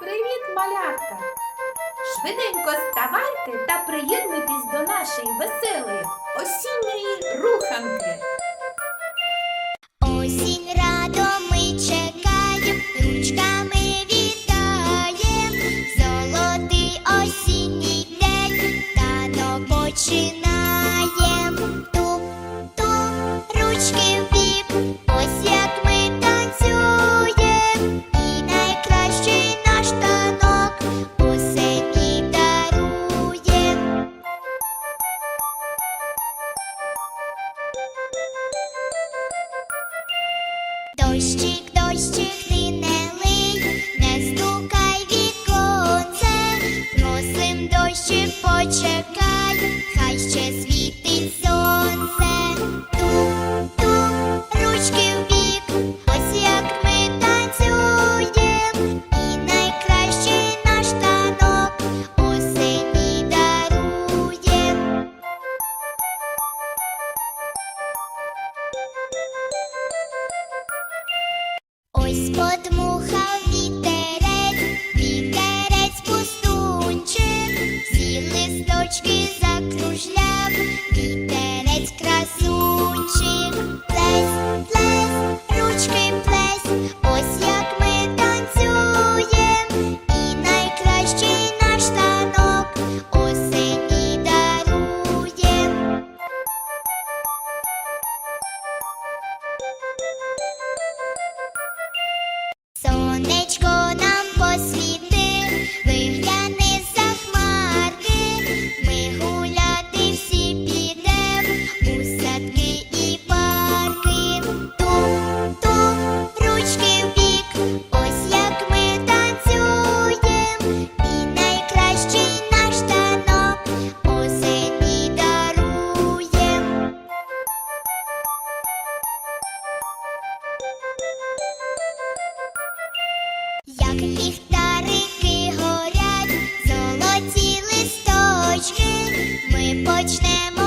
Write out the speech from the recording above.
Привіт, малятка! Швиденько ставайте та приєднуйтесь до нашої веселої осінньої руханки. Осінь радо ми чекаєм, ручками вітаєм, золотий осінній день, тано починаєм. Туп-туп, ручки Dojścig, dojścig Ось подмухав вітерець, вітерець пустунчик, всі листочки закружляв, вітерець красунчик, плесь, плесь, ручки плесь, ось як ми танцюєм, і найкращий наш танок осені даруєм. листочки, ми почнемо.